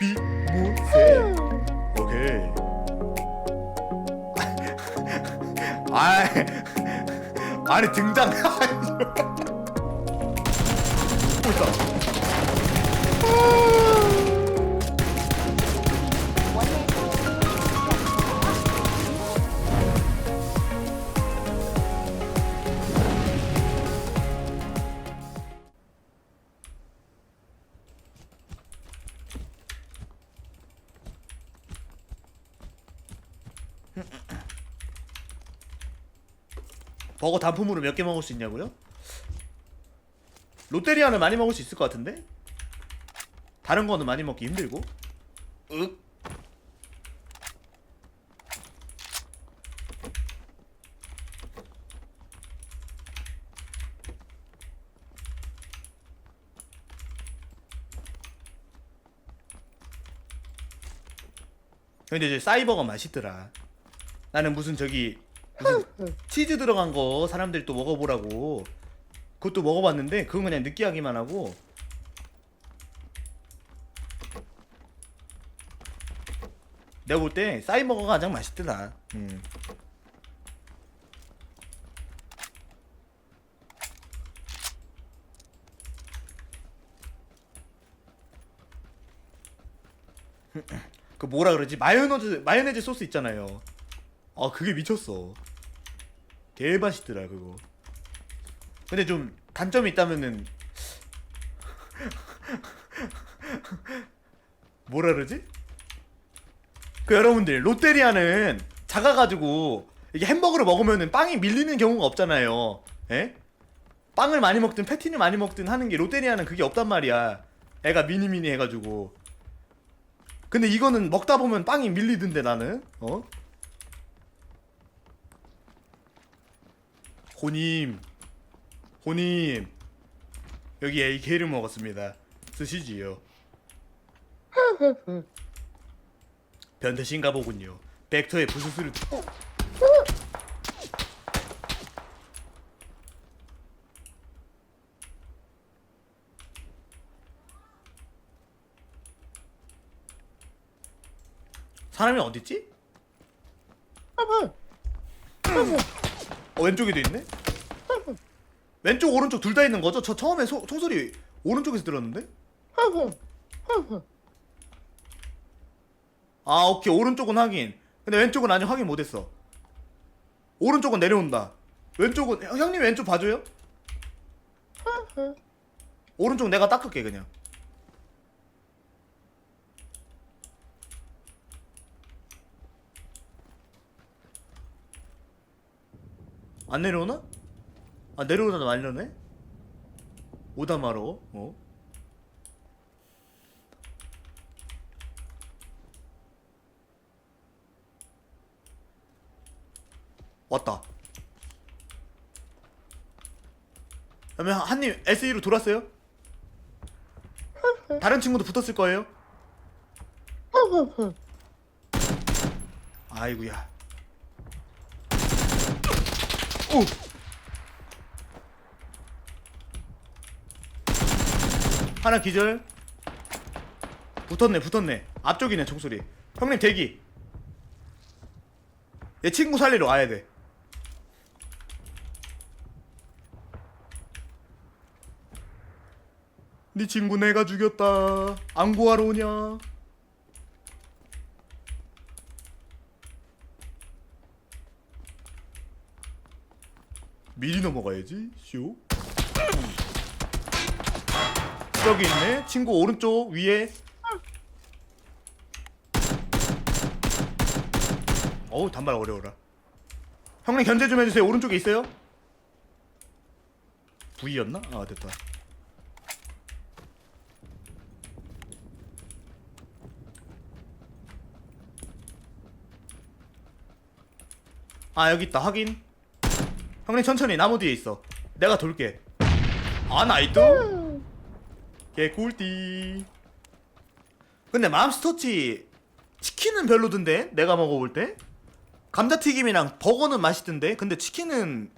비무새 오케이. 아 아니 등장. 오 있다 버거 단품으로 몇 개 먹을 수 있냐고요? 롯데리아는 많이 먹을 수 있을 것 같은데? 다른 거는 많이 먹기 힘들고 윽 근데 이제 사이버가 맛있더라 나는 무슨 저기 치즈 들어간 거 사람들이 또 먹어보라고. 그것도 먹어봤는데 그건 그냥 느끼하기만 하고. 내가 볼때 사이버거가 가장 맛있더라. 음. 그 뭐라 그러지? 마요네즈 마요네즈 소스 있잖아요. 아 그게 미쳤어 개맛있더라 그거 근데 좀 단점이 있다면은 뭐라 그러지? 그 여러분들 롯데리아는 작아가지고 이게 햄버거를 먹으면은 빵이 밀리는 경우가 없잖아요 에? 빵을 많이 먹든 패티를 많이 먹든 하는 게 롯데리아는 그게 없단 말이야 애가 미니미니 해가지고 근데 이거는 먹다 보면 빵이 밀리던데 나는 어? 호님 호님 여기 AK를 먹었습니다. 쓰시지요? 변태신가 보군요. 벡터의 부스스를 사람이 어딨지? 어 왼쪽에도 있네? 왼쪽 오른쪽 둘 다 있는 거죠? 저 처음에 소, 총소리 오른쪽에서 들었는데? 아 오케이 오른쪽은 확인 근데 왼쪽은 아직 확인 못했어 오른쪽은 내려온다 왼쪽은 형- 형님 왼쪽 봐줘요? 오른쪽 내가 닦을게 그냥 안 내려오나? 아 내려오다 말려네? 오다 말어 어? 왔다 그러면 한님 SE로 돌았어요? 다른 친구도 붙었을 거예요? 아이구야 오! 하나 기절. 붙었네 붙었네. 앞쪽이네 총소리. 형님 대기. 얘 친구 살리러 와야 돼. 네 친구 내가 죽였다. 안 구하러 오냐 미리 넘어가야지. 쇼 저기 있네. 친구 오른쪽 위에. 어우 단발 어려워라. 형님 견제 좀 해주세요. 오른쪽에 있어요? V였나? 아 됐다. 아 여기 있다. 확인 형님 천천히. 나무 뒤에 있어. 내가 돌게. 아 나이도? 개꿀띠. 근데 맘스터치 치킨은 별로던데? 내가 먹어볼 때? 감자튀김이랑 버거는 맛있던데? 근데 치킨은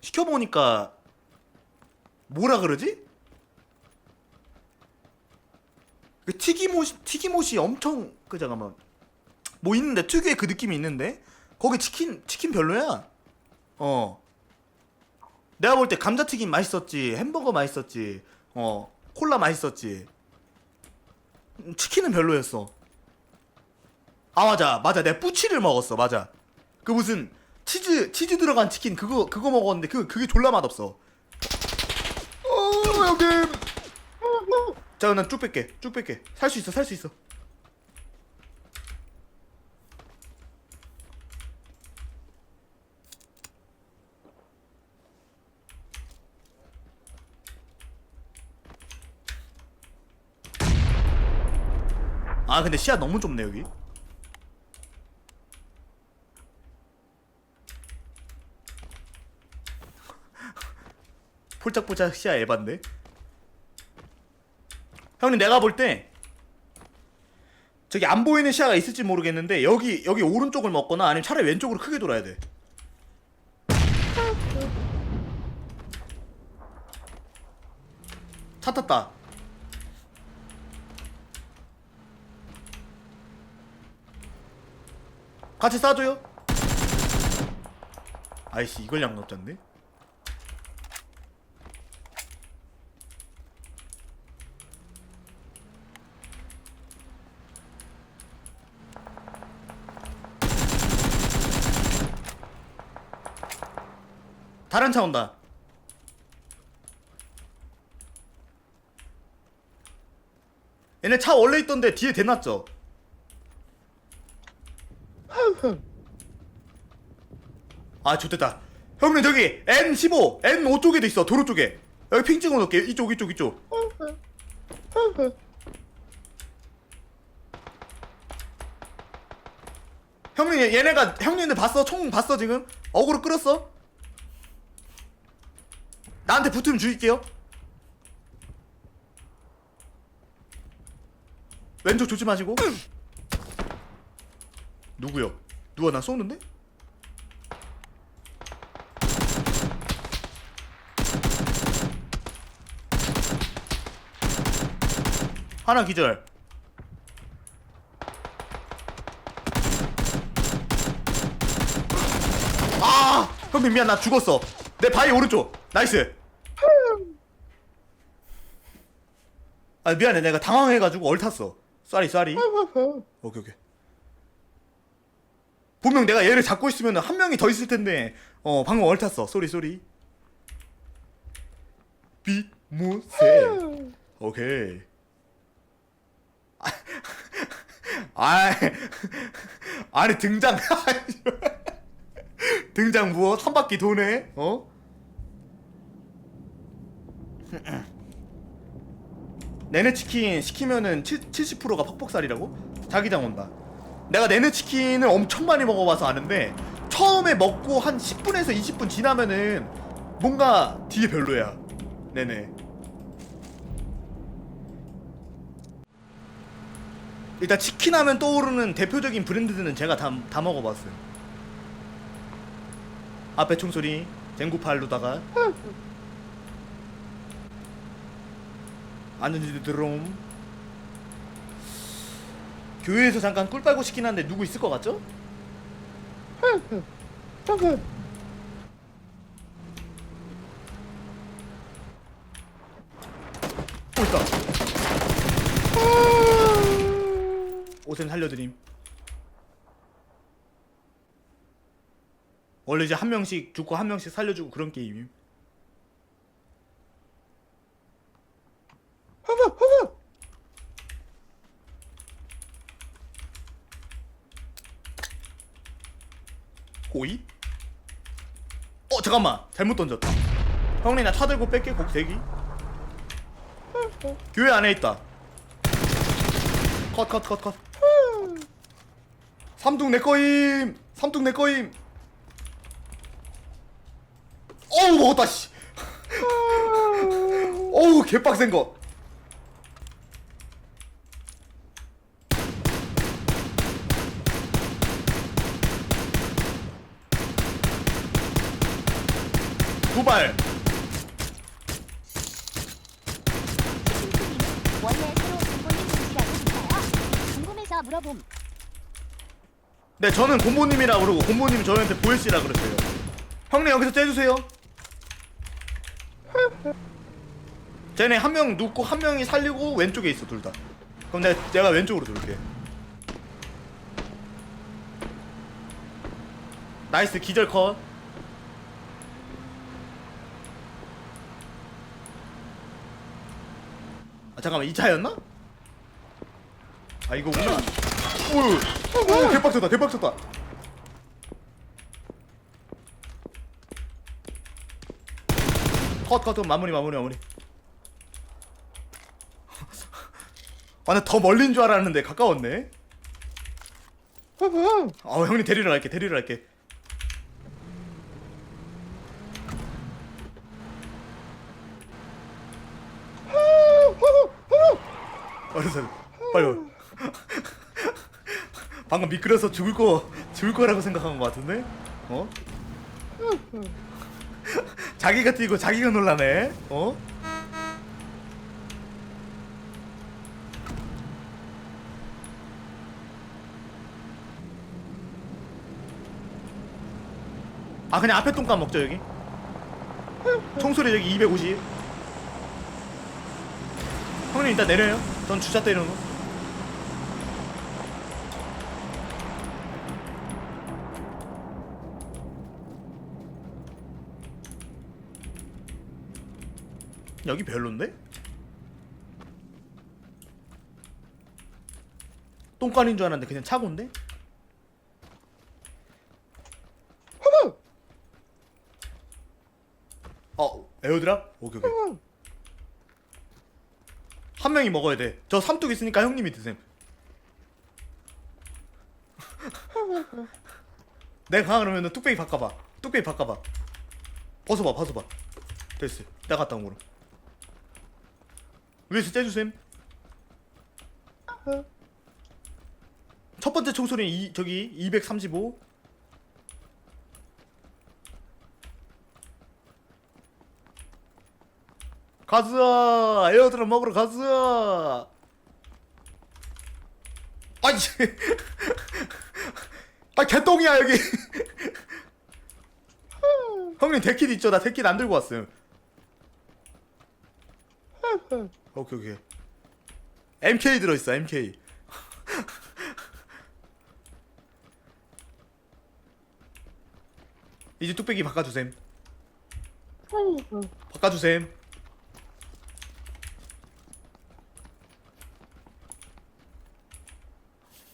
시켜보니까 뭐라 그러지? 그 튀김옷이 튀김옷이 엄청 그 잠깐만. 뭐 있는데? 특유의 그 느낌이 있는데? 거기 치킨 치킨 별로야. 어. 내가 볼 때 감자튀김 맛있었지 햄버거 맛있었지 어 콜라 맛있었지 음, 치킨은 별로였어. 아 맞아 맞아 내가 뿌치를 먹었어 맞아 그 무슨 치즈 치즈 들어간 치킨 그거 그거 먹었는데 그 그게 졸라 맛없어. 어 형님. 자, 난 쭉 뺄게. 쭉 뺄게. 살 수 있어. 살 수 있어. 아, 근데 시야 너무 좁네, 여기. 폴짝폴짝 시야 에반데. 형님 내가 볼 때 저기 안 보이는 시야가 있을지 모르겠는데 여기 여기 오른쪽을 먹거나 아니면 차라리 왼쪽으로 크게 돌아야 돼. 차 탔다. 같이 싸줘요. 아이씨 이걸 양넣었네 다른 차 온다. 얘네 차 원래 있던데 뒤에 대놨죠? 아 좋됐다. 형님 저기 N15, N5 쪽에도 있어 도로 쪽에. 여기 핑 찍어놓을게. 이쪽 이쪽 이쪽. 형님 얘- 얘네가 형님들 봤어? 총 봤어 지금? 어그로 끌었어? 나한테 붙으면 죽일게요. 왼쪽 조심하시고. 누구요? 누가 나 쏘는데? 하나 기절. 아! 형님 미안 나 죽었어. 내 바위 오른쪽. 나이스. 아 미안해 내가 당황해가지고 얼탔어. 쏘리 쏘리. 오케이 오케이. 분명 내가 얘를 잡고 있으면 한 명이 더 있을 텐데 어 방금 얼탔어. 쏘리 쏘리. 비무세. 오케이. 아, 아니 등장 등장 무엇 한 바퀴 도네 어? 내내 치킨 시키면은 7, 70%가 퍽퍽살이라고? 자기장 온다. 내가 내내 치킨을 엄청 많이 먹어봐서 아는데 처음에 먹고 한 10분에서 20분 지나면은 뭔가 뒤에 별로야. 네네. 일단 치킨 하면 떠오르는 대표적인 브랜드들은 제가 다, 다 먹어봤어요. 앞에 총소리, 쟁구팔로다가 안전지대 드롬 교회에서 잠깐 꿀 빨고 싶긴 한데 누구 있을 것 같죠? 오 있다 옷은 살려드림. 원래 이제 한 명씩 죽고 한 명씩 살려주고 그런 게임임. 호이? 어 잠깐만. 잘못 던졌다. 형님 나 차 들고 뺄게 곡 대기. 교회 안에 있다. 컷 컷 컷 컷 삼둥 내 거임. 삼둥 내 거임. 어우 먹었다 씨. 어우 개빡센 거. 두발. 원래 새로 공부님 위치하여 누가 물어봄. 네 저는 곰보님이라 그러고 곰보님 저한테 보혜씨라 그랬어요. 형님 여기서 째주세요. 쟤네 한 명 눕고 한 명이 살리고 왼쪽에 있어 둘 다. 그럼 내가, 내가 왼쪽으로 돌게. 나이스 기절 컷. 아, 잠깐만 이 차였나? 아 이거구나 오우 오 개빡쳤다 개빡쳤다. 컷 컷 컷 마무리 마무리 마무리. 아 나더 멀린 줄 알았는데 가까웠네. 아 형님 데리러 갈게 데리러 갈게 어려서 빨리 와. 방금 미끄러서 죽을 거 죽을 거라고 생각한 것 같은데? 어? 자기가 뛰고 자기가 놀라네. 어? 아 그냥 앞에 똥감 먹죠 여기. 총소리 여기 250 형님 일단 내려요. 전 주차 때려놓 여기 별론데? 똥간인 줄 알았는데 그냥 차고인데? 어 에어드랍? 오케이 오케이 한 명이 먹어야 돼. 저 삼뚝 있으니까 형님이 드셈. 내가 가 그러면은 뚝배기 바꿔봐. 뚝배기 바꿔봐. 벗어봐, 벗어봐. 됐어. 내가 갔다 온 거로. 위에서 째주셈. 첫 번째 총소리는 이, 저기 235. 가자 에어드랍 먹으러 가자 아이 아 개똥이야 여기. 형님 데킷 있죠? 나 데킷 안 들고 왔음 오케이 오케이. MK 들어있어 MK 이제 뚝배기 바꿔주셈. 바꿔주셈.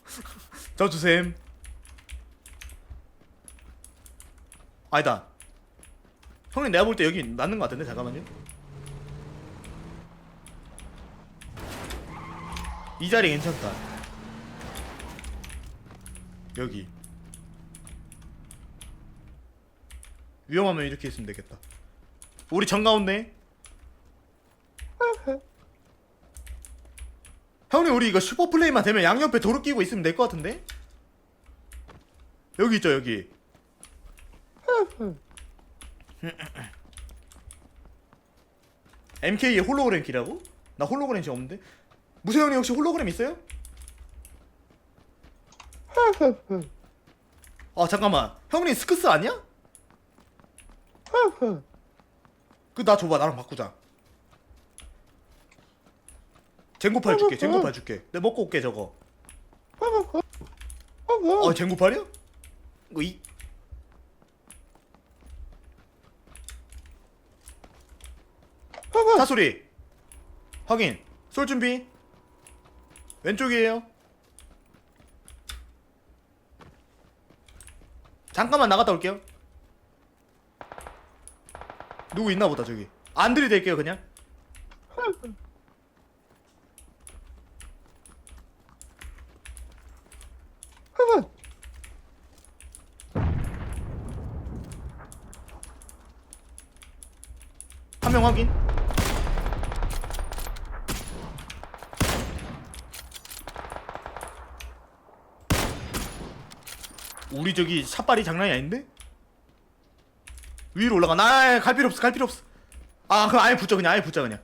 저 주셈. 아니다. 형님 내가 볼 때 여기 맞는 것 같은데 잠깐만요 이 자리 괜찮다 여기 위험하면 이렇게 있으면 되겠다 우리 정가운데 형님 우리 이거 슈퍼플레이만 되면 양옆에 도로 끼고 있으면 될 것 같은데? 여기 있죠 여기 MK의 홀로그램 키라고? 나 홀로그램 지 없는데? 무세 형님 혹시 홀로그램 있어요? 아 잠깐만. 형님 스크스 아니야? 그 나 줘봐. 나랑 바꾸자. 쟁고팔 줄게. 쟁고팔 줄게. 내 먹고 올게 저거. 어 쟁고팔이야? 이거 이 사소리. 확인. 쏠 준비 왼쪽이에요. 잠깐만 나갔다 올게요. 누구 있나 보다 저기. 안 들이댈게요 그냥. 한 명 확인 우리 저기 샷발이 장난이 아닌데? 위로 올라가. 나, 아, 갈 필요 없어, 갈 필요 없어. 아, 그럼 아예 붙자, 그냥, 아예 붙자, 그냥.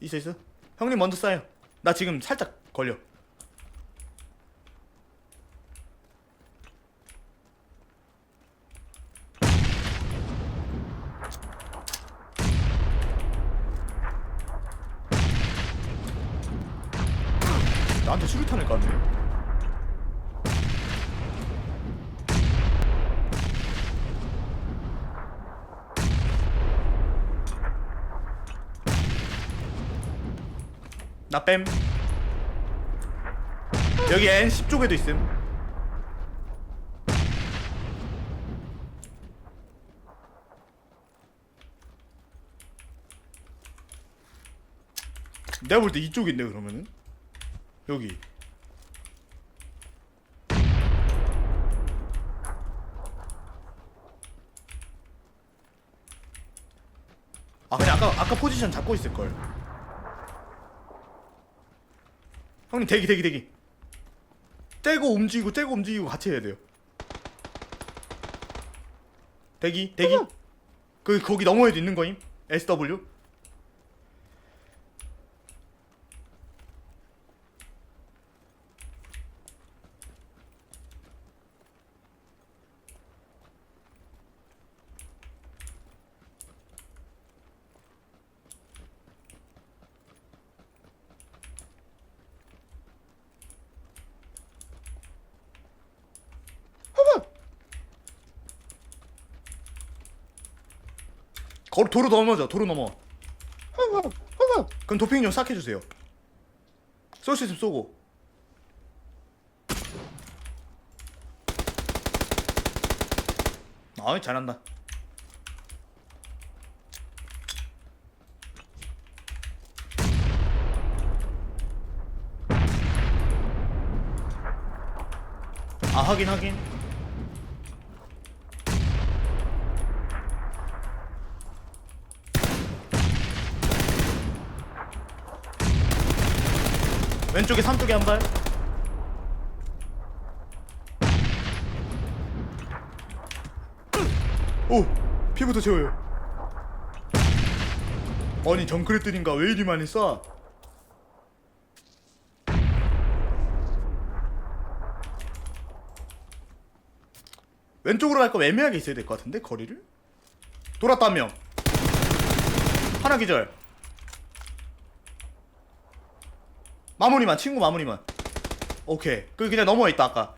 있어, 있어. 형님 먼저 쏴요. 나 지금 살짝 걸려. 뺨. 여기 N 10 쪽에도 있음. 내가 볼 때 이쪽인데 그러면은 여기. 아 그냥 아까 아까 포지션 잡고 있을 걸. 형님 대기 대기 대기. 떼고 움직이고 떼고 움직이고 같이 해야 돼요. 대기 대기. 그 거기 너머에도 있는 거임? SW 거 도로 넘어져 도로 넘어. 그럼 도핑 좀 싹 해주세요. 쏠 수 있으면 쏘고. 아이 잘한다. 아 확인 확인 왼쪽에 삼쪽에 한 발. 오 피부터 채워요. 아니 정크레들인가 왜 이리 많이 쏴? 왼쪽으로 갈 거면 애매하게 있어야 될 것 같은데 거리를? 돌았다 한 명. 하나 기절. 마무리만 친구 마무리만. 오케이. 그 그냥 넘어와 있다 아까.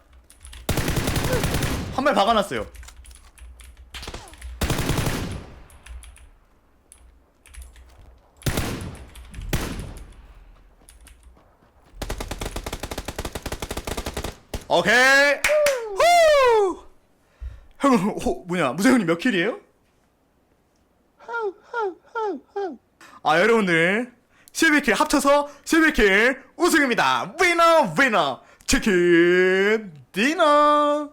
한 발 박아놨어요. 오케이. 후! 형 호, 뭐냐? 무세형님 몇 킬이에요? 아 여러분들 11킬 합쳐서 11킬 우승입니다. 위너 위너 치킨 디너